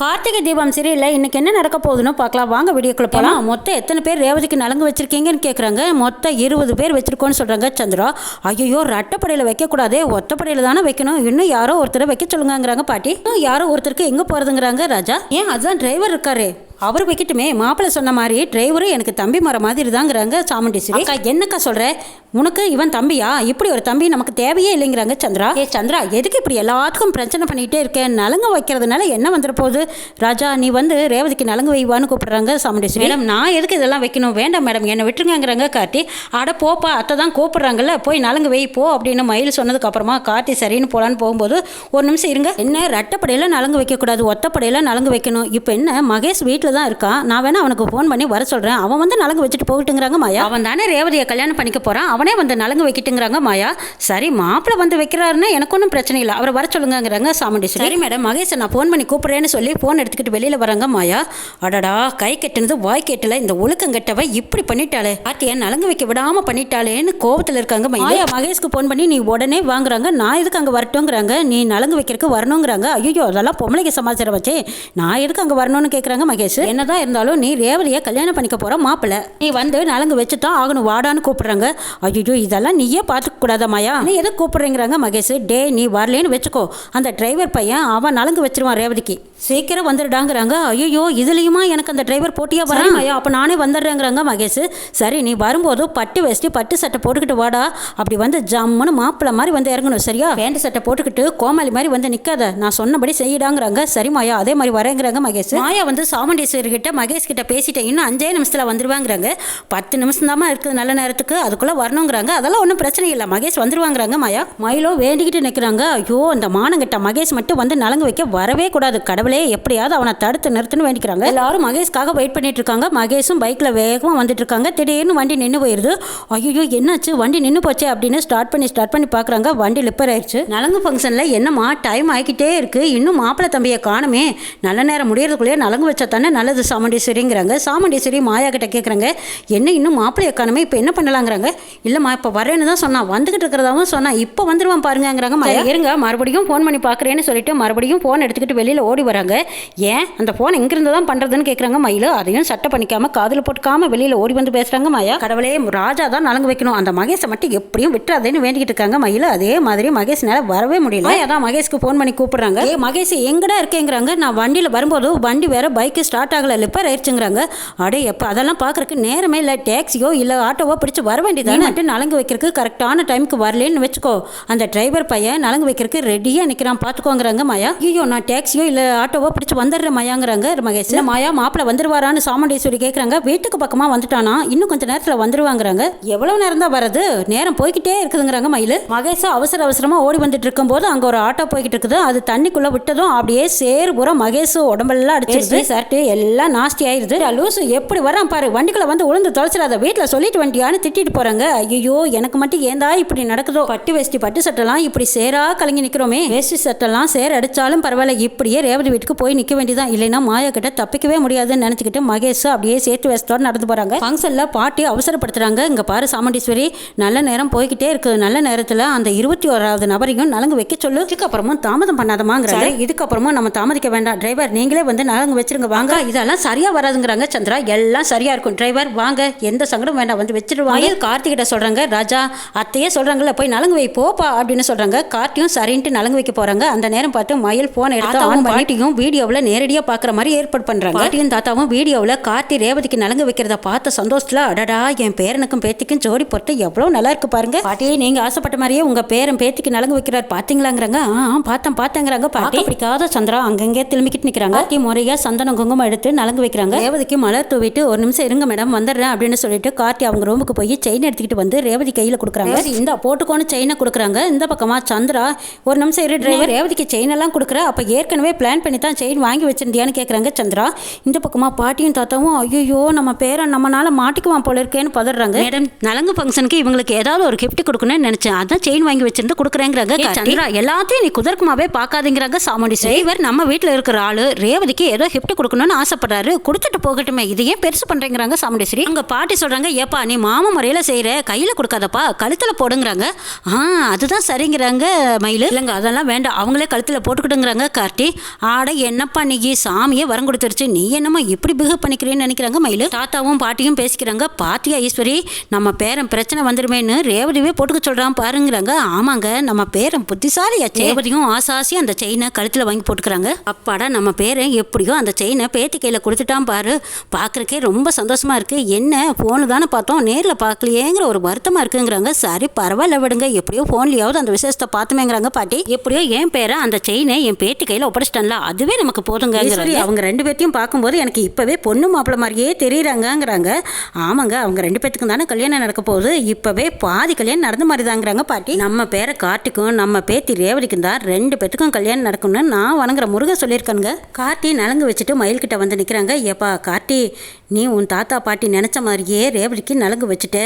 கார்த்திகை தீபம் சரியில்லை இன்னைக்கு என்ன நடக்க போகுதுன்னு பார்க்கலாம். வாங்க வீடியோக்குள்ள போகலாம் மொத்தம் எத்தனை பேர் ரேவதிக்கு நலங்கு வச்சிருக்கீங்கன்னு கேட்குறாங்க மொத்தம் இருபது பேர் வச்சிருக்கோன்னு சொல்றாங்க சந்திரா. ஐயோ ரெட்டப்படையில் வைக்கக்கூடாதே. ஒத்தப்படையில் தானே வைக்கணும். இன்னும் யாரோ ஒருத்தரை வைக்க சொல்லுங்கங்கிறாங்க பாட்டி. யாரோ ஒருத்தருக்கு எங்கே போகிறதுங்கிறாங்க ராஜா. ஏன் அதுதான் டிரைவர் இருக்காரு. அவர் வைக்கட்டுமே மாப்பிள்ளை சொன்ன மாதிரி டிரைவரும் எனக்கு தம்பி மர மாதிரி தாங்கிறாங்க சாமுண்டீஸ்வரி அக்கா என்னக்கா சொல்ற? உனக்கு இவன் தம்பியா? இப்படி ஒரு தம்பி நமக்கு தேவையே இல்லைங்கிறாங்க சந்திரா. ஏ சந்திரா எதுக்கு இப்படி எல்லாத்துக்கும் பிரச்சனை பண்ணிக்கிட்டே இருக்கேன் நலங்கு வைக்கிறதுனால என்ன வந்துட போகுது? ராஜா நீ வந்து ரேவதிக்கு நலங்கு வைவான்னு கூப்பிடுறாங்க சாமுண்டீஸ்வரி மேடம் நான் எதுக்கு இதெல்லாம் வைக்கணும்? வேண்டாம் மேடம் என்னை விட்டுருங்கங்கிறாங்க கார்த்தி. அட போப்பா அத்தை தான் கூப்பிடுறாங்கல்ல போய் நலங்கு வை போ அப்படின்னு மயில் சொன்னதுக்கு அப்புறமா கார்த்தி சரின்னு போலான்னு போகும்போது ஒரு நிமிஷம் இருங்க. என்ன ரெட்டப்படையில் நலங்கு வைக்கக்கூடாது ஒத்தப்படையில் நலங்கு வைக்கணும். இப்போ என்ன மகேஷ் வீட்டில் தான் இருக்கான் நான் வேணா அவனுக்கு ஃபோன் பண்ணி வர சொல்கிறேன் அவன் வந்து நலங்கு வச்சுட்டு போகட்டுங்கிறாங்க மாயா. அவன் தானே ரேவதியை கல்யாணம் பண்ணிக்க போகிறான் அவனே வந்து நலங்கு வைக்கட்டுங்கிறாங்க மாயா. சரி மாப்பிள்ளை வந்து வைக்கிறாருன்னா எனக்கு ஒன்றும் பிரச்சனை இல்லை. அவரை வர சொல்லுங்கங்கிறாங்க சாமுண்டி சரி மேடம் மகேஷை நான் ஃபோன் பண்ணி கூப்பிட்றேன்னு சொல்லி ஃபோன் எடுத்துக்கிட்டு வெளியில் வராங்க மாயா. அடடா கை கெட்டினது வாய் கெட்டல. இந்த ஒழுக்கம் கெட்டவ இப்படி பண்ணிட்டாளே. ஆர்த்தியா நலங்கு வைக்க விடாம பண்ணிட்டாளேன்னு கோவத்தில் இருக்காங்க மாயா. மகேஷ்க்கு ஃபோன் பண்ணி நீ உடனே வாங்குறாங்க. நான் எதுக்கு அங்கே வரட்டுங்கிறாங்க நீ நலங்கு வைக்கிறதுக்கு வரணுங்கிறாங்க. ஐயோ அதெல்லாம் பொம்பளைக்கு சமாச்சாரம் வச்சே. நான் எதுக்கு அங்கே வரணும்னு கேட்குறாங்க மகேஷ். என்னதான் இருந்தாலும் நீ ரேவதியை கல்யாணம் பண்ணிக்க போற மாப்பிள்ளை. நீ வந்து நலங்கு வச்சு தான் ஆகணும் வாடான்னு கூப்பிடுறாங்க. ஐயோ இதெல்லாம் நீயே பார்த்துக்க கூடாதா மாயா? நீ எதுக்கு கூப்பிடுறீங்கிறாங்க மகேஷ்? டே நீ வரலேன்னு வச்சுக்கோ. அந்த டிரைவர் பையன் அவன் நலங்கு வச்சிருவான் ரேவதிக்கு. சீக்கிரம் வந்துடுடாங்கிறாங்க. ஐயோ இதுலயுமா எனக்கு அந்த டிரைவர் போட்டியா வரான்? ஐயா அப்போ நானே வந்துடுறேங்கிறாங்க மகேஷ். சரி நீ வரும்போது பட்டு வேஷ்டி பட்டு சட்டை போட்டுக்கிட்டு வாடா. அப்படி வந்து ஜம்முன்னு மாப்பிள்ளை மாதிரி வந்து இறங்கணும் சரியா? பேண்ட் சட்டை போட்டுக்கிட்டு கோமாளி மாதிரி வந்து நிக்காத. நான் சொன்னபடி செய்யிடாங்கிறாங்க. சரி மாயா அதே மாதிரி வரேங்கிறாங்க மகேஷ். மாயா வந்து சாமுண்டீஸ்வரி கிட்ட மகேஷ் கிட்ட பேசிட்டேன். இன்னும் அஞ்சே நிமிஷத்தில் வந்துடுவாங்கிறாங்க பத்து நிமிஷம் தான் இருக்குது நல்ல நேரத்துக்கு. அதுக்குள்ளே வரணுங்கிறாங்க. அதெல்லாம் ஒன்றும் பிரச்சனை இல்லை. மகேஷ் வந்துருவாங்கிறாங்க மாயா. மயிலோ வேண்டிக்கிட்டு நிற்கிறாங்க ஐயோ அந்த மானங்கிட்ட மகேஷ் மட்டும் வந்து நலங்கு வைக்க வரவே கூடாது. கடவுளே எப்படியாவது அவனை தடுத்து நிறுத்துன்னு வேண்டிக்கிறாங்க. எல்லாரும் மகேஷ்காக வெயிட் பண்ணிட்டு இருக்காங்க. மகேஷும் பைக்கில் வேகமாக வந்துட்டு இருக்காங்க. திடீர்னு வண்டி நின்று போயிருது. ஐயோ என்னாச்சு? வண்டி நின்று போச்சே அப்படின்னு ஸ்டார்ட் பண்ணி ஸ்டார்ட் பண்ணி பார்க்குறாங்க வண்டி லிப்பர் ஆயிடுச்சு நலங்கு ஃபங்க்ஷனில் என்னம்மா டைம் ஆகிக்கிட்டே இருக்குது இன்னும் மாப்பிள்ளை தம்பியை காணுமே. நல்ல நேரம் முடியறதுக்குள்ளேயே நலங்கு வச்சா தானே நல்லது சாமுண்டீஸ்வரிங்கிறாங்க. சாமுண்டீஸ்வரி மாயா கிட்ட கேட்குறாங்க என்ன இன்னும் மாப்பிள்ளையை காணுமே இப்போ என்ன பண்ணலாங்கிறாங்க? இல்லைம்மா இப்போ வரேன்னு தான் சொன்னான். வந்துகிட்டு இருக்கிறதாவும் சொன்னான். இப்போ வந்துருவான் பாருங்கங்கிறாங்க மாயா. இருங்க. மறுபடியும் ஃபோன் பண்ணி பார்க்குறேன்னு சொல்லிட்டு மறுபடியும் ஃபோன் எடுத்துக்கிட்டு வெளியில் ஓடி வராங்க. ஏன்? அந்த ஃபோன் எங்கிருந்து தான் பண்ணுறதுன்னு கேட்குறாங்க மயில். அதையும் சட்டை பண்ணிக்காம காதில் போட்டுக்காம வெளியில் ஓடி வந்து பேசுகிறாங்க மாயா. கடவுளே ராஜா தான் நலங்கு வைக்கணும். அந்த மகேஷை மட்டும் எப்படியும் விட்டுறாதேன்னு வேண்டிக்கிட்டு இருக்காங்க மயில். அதே மாதிரி மகேஷ்னால வரவே முடியல. அதான் மகேஷ்க்கு ஃபோன் பண்ணி கூப்பிடுறாங்க. மகேஷ் எங்கடா இருக்கேங்கிறாங்க. நான் வண்டியில் வரும்போது வண்டி வேற பைக்கு ஸ்டார்ட் ஆகல லிப்பர் ஆயிடுச்சுங்கிறாங்க. அடே எப்போ அதெல்லாம் பார்க்கறதுக்கு நேரமே இல்லை. டாக்ஸியோ இல்லை ஆட்டோவோ பிடிச்சு வர வேண்டியதானே மட்டும் நலங்கு வைக்கிறதுக்கு கரெக்டான டைமுக்கு வரலன்னு வச்சுக்கோ. அந்த டிரைவர் பையன் நலங்கு வைக்கிறதுக்கு ரெடியாக நிற்கிறான் பார்த்துக்கோங்கிறாங்க மாயா. ஐயோ நான் டாக்ஸியோ இல்லை ஆட்டோவோ பிடிச்சு வந்துடுறேன் மாயாங்கிறாங்க மகேஷ். மாயா மாப்பிள்ளை வந்துருவாரான்னு சாமுண்டீஸ்வரி கேட்குறாங்க வீட்டுக்கு பக்கமாக வந்துட்டானா? இன்னும் கொஞ்சம் நேரத்தில் வந்துருவாங்கிறாங்க. எவ்வளோ நேரம் தான் வரது நேரம் போய்கிட்டே இருக்குதுங்கிறாங்க மயில். மகேஷ் அவசர அவசரமாக ஓடி வந்துட்டு இருக்கும்போது அங்கே ஒரு ஆட்டோ போய்கிட்டு இருக்குது. அது தண்ணிக்குள்ளே விட்டதும் அப்படியே சேர் பூரா மகேஷ் உடம்பெல்லாம் அடிச்சிருது. சர்ட்டு எல்லாம் நாஸ்தி ஆயிருது. லூசு எப்படி வரான் பாரு. வண்டிக்குள்ள வந்து உளுந்து தொலைச்சிடாத. வீட்டில் சொல்லிட்டு வண்டியான்னு திட்டிட்டு போறாங்க. ஐயோ எனக்கு மட்டும் ஏந்தா இப்படி நடக்குதோ? பட்டு வேஷ்டி பட்டு சட்டெல்லாம் இப்படி சேரா கலங்கி நிற்கிறோமே வேஷ்டி சட்டெல்லாம் சேர் அடிச்சாலும் பரவாயில்ல. இப்படியே ரேவதி வீட்டுக்கு போய் நிற்க வேண்டியதான் இல்லைன்னா மாயா கிட்ட தப்பிக்கவே முடியாதுன்னு நினச்சிக்கிட்டு மகேஷ் அப்படியே சேர்த்து வேஸ்டோட நடந்து போறாங்க. ஃபங்க்ஷனில் பாட்டி அவசரப்படுத்துறாங்க. இங்க பாரு சாமுண்டீஸ்வரி நல்ல நேரம் போய்கிட்டே இருக்கு. நல்ல நேரத்தில் அந்த இருபத்தி ஓராவது நபரையும் நலங்கு வைக்க சொல்லு. இதுக்கப்புறமும் தாமதம் பண்ணாதமாங்கிறாங்க. இதுக்கப்புறமும் நம்ம தாமதிக்க வேண்டாம். டிரைவர் நீங்களே வந்து நலங்கு வச்சிருங்க. வாங்க. இதெல்லாம் சரியா வராதுங்கிறாங்க சந்திரா. எல்லாம் சரியா இருக்கும். டிரைவர் வாங்க. எந்த சங்கடம் வேண்டாம். வந்து வச்சிருவாங்க. கார்த்திகிட்ட சொல்றாங்க ராஜா அத்தையே சொல்றாங்கல்ல போய் நலங்கு வை போப்பா அப்படின்னு சொல்றாங்க. கார்த்தியும் சரின்ட்டு நலங்கு வைக்க போறாங்க. அந்த நேரம் பார்த்து மயில் போன் எடுத்து ஆன் பாட்டியும் வீடியோவில் நேரடியாக பார்க்குற மாதிரி ஏற்பாடு பண்றாங்க. பாட்டியும் தாத்தாவும் வீடியோவில் கார்த்தி ரேவதிக்கு நலங்கு வைக்கிறத பார்த்த சந்தோஷத்துல அடடா என் பேரனுக்கும் பேத்திக்கும் ஜோடி போட்டு எவ்வளவு நல்லா இருக்கு பாருங்க. பாட்டி நீங்க ஆசைப்பட்ட மாதிரியே உங்க பேரன் பேத்திக்கு நலங்கு வைக்கிறார் பாத்தீங்களாங்கிறாங்க. ஆ பார்த்தேன் பார்த்தேங்கிறாங்க பாட்டி. பிடிக்காத சந்திரா அங்கங்கே திரும்பிக்கிட்டு நிக்கிறாங்க. பாட்டி முறையா சந்தனம் குங்குமம் எடுத்து நலங்கு வைக்கிறாங்க. ரேவதிக்கு மலர் தூவிட்டு ஒரு நிமிஷம் இருங்க மேடம் வந்துடுறேன் அப்படின்னு சொல்லிட்டு கார்த்தி அவங்க ரூமுக்கு போய் செயின் எடுத்துக்கிட்டு வந்து ரேவதி கையில கொடுக்குறாங்க. இந்த போட்டுக்கோன்னு செயினை கொடுக்குறாங்க. இந்த பக்கமா சந்திரா ஒரு நிமிஷம் இரு டிரைவர் ரேவதிக்கு செயின் எல்லாம் கொடுக்குற அப்ப ஏற்கனவே பிளான் பண்ணி தான் செயின் வாங்கி வச்சிருந்தியான்னு கேக்குறாங்க சந்திரா. இந்த பக்கமா பாட்டியும் தாத்தாவும் ஐயோ நம்ம பேரன் நம்மனால மாட்டிக்குவான் போல இருக்கேன்னு பதறாங்க. மேடம் நலங்கு ஃபங்க்ஷனுக்கு இவங்களுக்கு ஏதாவது ஒரு gift கொடுக்கணும்னு நினைச்சேன். அதான் செயின் வாங்கி வச்சிருந்து கொடுக்குறேங்கிறாங்க சந்திரா எல்லாத்தையும் நீ குதர்க்கமாவே பார்க்காதீங்கிறாங்க சாமுண்டி டிரைவர் நம்ம வீட்டில் இருக்கிற ஆளு ரேவதிக்கு ஏதோ gift கொடுக்கணும்னு ஆசைப்படுறாரு. கொடுத்துட்டு போகட்டுமே. இது ஏன் பெருசு பண்ணுறேங்கிறாங்க சாமுண்டேஸ்வரி? அங்கே பாட்டி சொல்கிறாங்க ஏப்பா நீ மாமா முறையில் செய்கிற கையில் கொடுக்காதப்பா கழுத்தில் போடுங்கிறாங்க. ஆ அதுதான் சரிங்கிறாங்க மயில். இல்லைங்க அதெல்லாம் வேண்டாம். அவங்களே கழுத்தில் போட்டுக்கிட்டுங்கிறாங்க கார்த்தி. ஆட என்னப்பா நீ? சாமியே வரம் கொடுத்துருச்சு. நீ என்னம்மா இப்படி பிஹேவ் பண்ணிக்கிறேன்னு நினைக்கிறாங்க மயில். தாத்தாவும் பாட்டியும் பேசிக்கிறாங்க பாத்தியா ஈஸ்வரி? நம்ம பேரன் பிரச்சனை வந்துருமேன்னு ரேவதியே போட்டுக்க சொல்கிறான் பாருங்கிறாங்க. ஆமாங்க நம்ம பேரன் புத்திசாலியா ரேவதியும் ஆசை அந்த செயினை கழுத்தில் வாங்கி போட்டுக்கிறாங்க. அப்பாடா நம்ம பேரன் எப்படியோ அந்த செயினை பேத்தி கையில் கொடுத்துட்டான் பாரு. பார்க்குறக்கே ரொம்ப சந்தோஷமாக இருக்குது என்ன ஃபோனு தானே பார்த்தோம். நேரில் பார்க்கலையேங்கிற ஒரு வருத்தமாக இருக்குங்கிறாங்க. சரி பரவாயில்ல விடுங்க. எப்படியோ ஃபோன்லேயாவது அந்த விசேஷத்தை பார்த்துமேங்கிறாங்க பாட்டி. எப்படியோ என் பேரை அந்த செயினை என் பேத்தி கையில் ஒப்படைச்சிட்டேன்ல. அதுவே நமக்கு போதுங்க அவங்க ரெண்டு பேர்த்தையும் பார்க்கும்போது எனக்கு இப்போவே பொண்ணு மாப்பிள்ள மாதிரியே தெரியுறாங்கங்கிறாங்க. ஆமாங்க அவங்க ரெண்டு பேத்துக்கும் தானே கல்யாணம் நடக்க போகுது. இப்போவே பாதி கல்யாணம் நடந்த மாதிரி தாங்கிறாங்க பாட்டி. நம்ம பேரை கார்த்திக்கும் நம்ம பேத்தி ரேவதிக்கும் தான் ரெண்டு பேத்துக்கும் கல்யாணம் நடக்கணும்னு நான் வணங்குற முருகன் சொல்லியிருக்கேங்க கார்த்தி நலங்கு வச்சுட்டு மயில்கிட்ட வந்து நிற்கிறாங்க ஏப்பா கார்த்தி நீ உன் தாத்தா பாட்டி நினச்ச மாதிரியே ரேவதிக்கு நலங்கு வச்சுட்ட.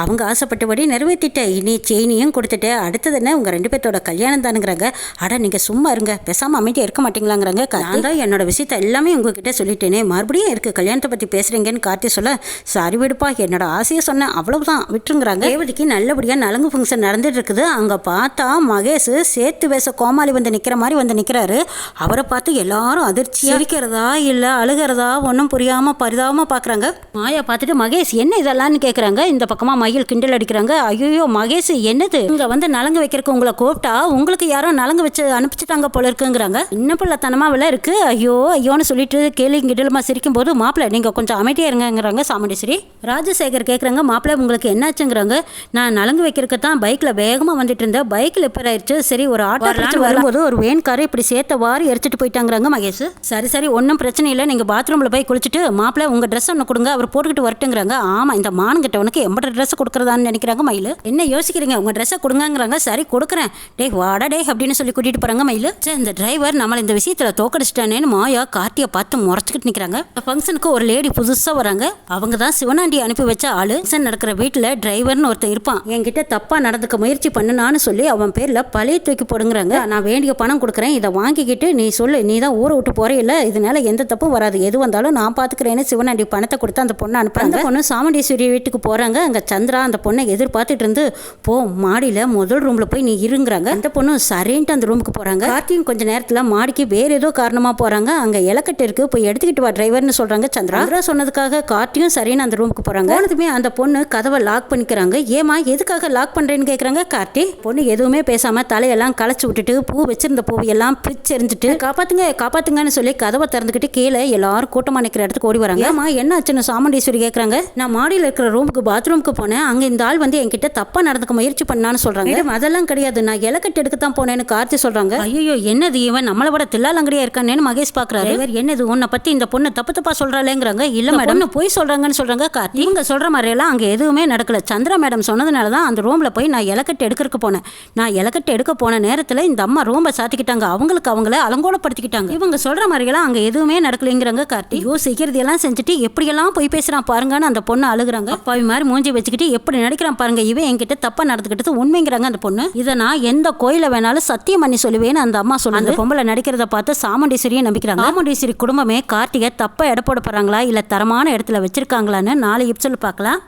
அவங்க ஆசைப்பட்டபடி நிறைவேற்றிட்ட இனி செயினியும் கொடுத்துட்ட. அடுத்தது என்ன? உங்கள் ரெண்டு பேர்த்தோட கல்யாணம் தானுங்கிறாங்க. அட நீங்கள் சும்மா இருங்க. பேசாமல் அமைதியாக இருக்க மாட்டீங்களாங்கிறாங்க நான் தான் என்னோட விஷயத்த எல்லாமே உங்ககிட்ட சொல்லிட்டேனே. மறுபடியும் இருக்கு கல்யாணத்தை பற்றி பேசுகிறீங்கன்னு கார்த்தி சொல்ல சாரி விடுப்பா என்னோட ஆசையை சொன்னேன். அவ்வளவுதான். விட்டுருங்கிறாங்க. ரேவதிக்கு நல்லபடியாக நலங்கு ஃபங்க்ஷன் நடந்துட்டு இருக்குது. அங்கே பார்த்தா மகேஷ் சேத்து வேச கோமாளி வந்து நிற்கிற மாதிரி வந்து நிற்கிறாரு அவரை பார்த்து எல்லாரும் அதிர்ச்சி சிரிக்கிறதா இல்லை? அழுகிறதா ஒன்றும் புரியாமல் பரிதாபமாக பார்க்குறாங்க மாயா பார்த்துட்டு மகேஷ் என்ன இதெல்லாம்னு கேட்குறாங்க இந்த பக்கமாக மயில் கிண்டல் அடிக்கிறாங்க. ஐயோ மகேஷ் என்னது? இங்கே வந்து நலங்கு வைக்கிறதுக்கு உங்களை கூப்பிட்டா உங்களுக்கு யாரோ நலங்கு வச்சு அனுப்பிச்சிட்டாங்க போல இருக்குங்கிறாங்க. இன்னும் பிள்ளைத்தனமாக வில இருக்கு? ஐயோ ஐயோன்னு சொல்லிட்டு கேள்வி கிண்டலுமா சிரிக்கும் போது மாப்பிள்ளை நீங்கள் கொஞ்சம் அமைதியாக இருங்கங்கிறாங்க சாமுண்டேஸ்வரி. ராஜசேகர் கேட்குறாங்க மாப்பிள்ளை உங்களுக்கு என்னாச்சுங்கிறாங்க? நான் நலங்கு வைக்கிறதுக்கு தான் பைக்கில் வேகமாக வந்துட்டு இருந்தேன். பைக்கில் இப்போ ஆயிடுச்சு. சரி ஒரு ஆட்டோ வரும்போது ஒரு வேன் காரை இப்படி சேர்த்த வாரி எரிச்சிட்டு போயிட்டாங்கிறாங்க மகேஷ். சரி சரி ஒன்றும் பிரச்சனை இல்லை. நீங்கள் பாத்ரூமில் போய் குளிச்சுட்டு மாப்பிள்ளை உங்கள் ட்ரெஸ் ஒன்று கொடுங்க அவர் போட்டுக்கிட்டு வரட்டுங்கிறாங்க. ஆமாம் இந்த மானுங்கிட்ட உனக்கு எம்பட ட்ரெஸ் கொடுக்குறதான்னு நினைக்கிறாங்க மயில். என்ன யோசிக்கிறீங்க? உங்கள் ட்ரெஸ்ஸை கொடுங்கங்கிறாங்க. சரி கொடுக்குறேன். டேய் வாடா டே அப்படின்னு சொல்லி கூட்டிகிட்டு போகிறாங்க மயில். சரி இந்த டிரைவர் நம்மளை இந்த விஷயத்தில் தோக்கடிச்சிட்டானேன்னு மாயா கார்த்தியை பார்த்து முறைச்சிக்கிட்டு நிற்கிறாங்க ஃபங்க்ஷனுக்கு ஒரு லேடி புதுசாக வராங்க. அவங்க தான் சிவனாண்டி அனுப்பி வச்ச ஆள். ஃபங்க்ஷன் நடக்கிற வீட்டில் டிரைவர்னு ஒருத்தன் இருப்பான். என்கிட்ட தப்பாக நடந்துக்க முயற்சி பண்ணுனான்னு சொல்லி அவன் பேரில் பழைய தூக்கி போடுங்கிறாங்க. நான் வேண்டிய பணம் கொடுக்குறேன். இதை வாங்கிக்கிட்டு நீ சொல்லு. நீ தான் ஊரை விட்டு போறையில இதனால எந்த தப்பும் வராது. எது வந்தாலும் நான் பார்த்துக்கிறேன்னு சிவனாண்டி பணத்தை கொடுத்து அந்த பொண்ணை அனுப்புறாங்க. அந்த பொண்ணு சாமுண்டீஸ்வரி வீட்டுக்கு போகிறாங்க அங்கே சந்திரா அந்த பொண்ணை எதிர்பார்த்துட்டு இருந்து போ மாடியில் முதல் ரூமில் போய் நீ இருங்கிறாங்க. அந்த பொண்ணு சரின்ட்டு அந்த ரூமுக்கு போகிறாங்க கார்த்தியும் கொஞ்சம் நேரத்தில் மாடிக்கு வேறு ஏதோ காரணமாக போகிறாங்க அங்கே இலக்கட்டு இருக்கு. போய் எடுத்துக்கிட்டு வா டிரைவர்னு சொல்கிறாங்க சந்திரா. சந்திரா சொன்னதுக்காக கார்த்தியும் சரின்னு அந்த ரூமுக்கு போகிறாங்க போனதுமே அந்த பொண்ணு கதவை லாக் பண்ணிக்கிறாங்க. ஏமா எதுக்காக லாக் பண்ணுறேன்னு கேட்குறாங்க கார்த்தி? பொண்ணு எதுவுமே பேசாமல் தலையெல்லாம் களைச்சி விட்டுட்டு பூ வச்சிருந்த பூவையெல்லாம் பிரிச்சு எரிஞ்சிட்டு காப்பாத்துங்க காப்பாத்துங்கன்னு சொல்லி கதவை திறந்துக்கிட்டு கீழே எல்லாரும் கூட்டமாக நிற்கிற இடத்துக்கு ஓடி வராங்க. ஏமா என்ன ஆச்சுன்னு சாமுண்டீஸ்வரி கேட்குறாங்க நான் மாடியில் இருக்கிற ரூமுக்கு பாத்ரூமுக்கு போனேன். அங்கே இந்த ஆள் வந்து என்கிட்ட தப்பாக நடந்துக்க முயற்சி பண்ணான்னு சொல்கிறாங்க அதெல்லாம் கிடையாது. நான் இலக்கட்டு எடுக்க தான் போனேன்னு கார்த்தி சொல்கிறாங்க ஐயோ என்னது இவன்? நம்மளை விட தில்லாலங்கடியா இருக்கானேன்னு மகேஷ் பார்க்குறாரு இவர் என்னது? உன்னை பற்றி இந்த பொண்ணு தப்பு தப்பா சொல்கிறாளேங்கிறாங்க இல்லை மேடம். போய் சொல்கிறாங்கன்னு சொல்கிறாங்க கார்த்தி. இவங்க சொல்கிற மாதிரியெல்லாம் அங்கே எதுவுமே நடக்கல. சந்திரா மேடம் சொன்னதுனால தான் அந்த ரூமில் போய் நான் இலக்கட்டு எடுக்கிறதுக்கு போனேன். நான் இலக்கட்டு எடுக்க போன நேரத்தில் இந்த அம்மா ரூமை சாத்திக்கிட்டாங்க. அவங்களுக்கு அவங்கள அலங்கோலப்படுத்திக்கிட்டாங்க. இவங்க சொல்கிற மாதிரியெல்லாம் அங்கே எதுவுமே நடக்கலைங்கிறாங்க கார்த்தி யோசிக்கிறதெல்லாம் செஞ்சுட்டு எப்படியெல்லாம் போய் பேசுகிறான் பாருங்கன்னு அந்த பொண்ணு அழுகுறாங்க. அப்பாவி மாதிரி மூஞ்சி வச்சுக்கிட்டு எப்படி நடிக்கிறான் பாருங்க இவன் என்கிட்ட தப்பா நடந்துக்கிட்டது உண்மைங்கிறாங்க அந்த பொண்ணு. இதை நான் எந்த கோயில வேணாலும் சத்தியம் பண்ணி சொல்லுவேன்னு அந்த அம்மா சொல்லுங்க அந்த பொம்பளை நடிக்கிறத பார்த்து சாமுண்டீஸ்வரியை நம்பிக்கிறாங்க. சாமுண்டீஸ்வரி குடும்பமே கார்த்திகை தப்பா எடை போட போறாங்களா? இல்ல தரமான இடத்துல வச்சிருக்காங்களான்னு நாளை எபிசோட் பார்க்கலாம்.